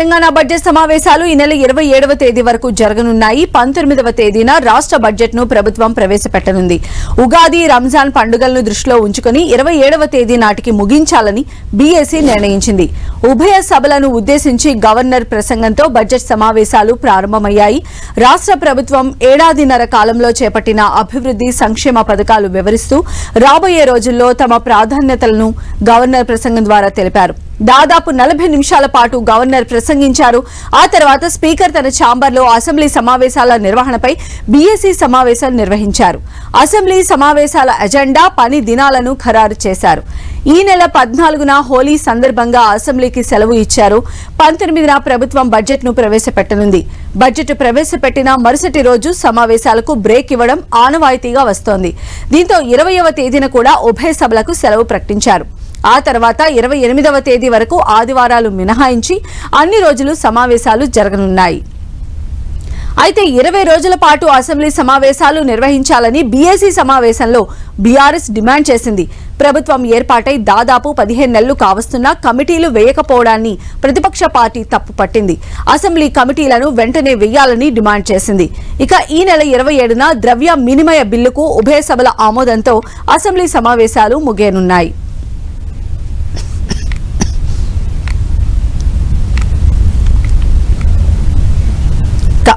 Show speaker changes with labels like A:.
A: Telangana budget సమావేశాలు ఈ నెల ఇరవై ఏడవ తేదీ వరకు జరగనున్నాయి. పంతొమ్మిదవ తేదీన రాష్ట్ర బడ్జెట్ను ప్రభుత్వం ప్రవేశపెట్టనుంది. ఉగాది రంజాన్ పండుగలను దృష్టిలో ఉంచుకుని ఇరవై ఏడవ తేదీ నాటికి ముగించాలని బీఏసీ నిర్ణయించింది. ఉభయ సభలను ఉద్దేశించి గవర్నర్ ప్రసంగంతో బడ్జెట్ సమావేశాలు ప్రారంభమయ్యాయి. రాష్ట్ర ప్రభుత్వం ఏడాదిన్నర కాలంలో చేపట్టిన అభివృద్ధి సంక్షేమ పథకాలు వివరిస్తూ రాబోయే రోజుల్లో తమ ప్రాధాన్యతలను గవర్నర్ ప్రసంగం ద్వారా తెలిపారు. దాదాపు నలభై నిమిషాల పాటు గవర్నర్ ప్రసంగించారు. ఆ తర్వాత స్పీకర్ తన ఛాంబర్లో అసెంబ్లీ సమావేశాల నిర్వహణపై బీఎస్సీ సమావేశాలు నిర్వహించారు. అసెంబ్లీ సమావేశాల ఎజెండా పని దినాలను ఖరారు చేశారు. ఈ నెల పద్నాలుగున హోలీ సందర్భంగా అసెంబ్లీకి సెలవు ఇచ్చారు. పంతొమ్మిదిన ప్రభుత్వం బడ్జెట్ను ప్రవేశపెట్టనుంది. బడ్జెట్ ప్రవేశపెట్టిన మరుసటి రోజు సమావేశాలకు బ్రేక్ ఇవ్వడం ఆనవాయితీగా వస్తోంది. దీంతో ఇరవయవ తేదీన కూడా ఉభయ సభలకు సెలవు ప్రకటించారు. ఆ తర్వాత ఇరవై ఎనిమిదవ తేదీ వరకు ఆదివారాలు మినహాయించి అన్ని రోజులు సమావేశాలు జరగనున్నాయి. అయితే ఇరవై రోజుల పాటు అసెంబ్లీ సమావేశాలు నిర్వహించాలని బీఏసీ సమావేశంలో బీఆర్ఎస్ డిమాండ్ చేసింది. ప్రభుత్వం ఏర్పాటై దాదాపు పదిహేను నెలలు కావస్తున్నా కమిటీలు వేయకపోవడాన్ని ప్రతిపక్ష పార్టీ తప్పుపట్టింది అసెంబ్లీ కమిటీలను వెంటనే వేయాలని డిమాండ్ చేసింది. ఇక ఈ నెల ఇరవై ఏడున ద్రవ్య వినిమయ బిల్లుకు ఉభయ సభల ఆమోదంతో అసెంబ్లీ సమావేశాలు ముగియనున్నాయి. ఇక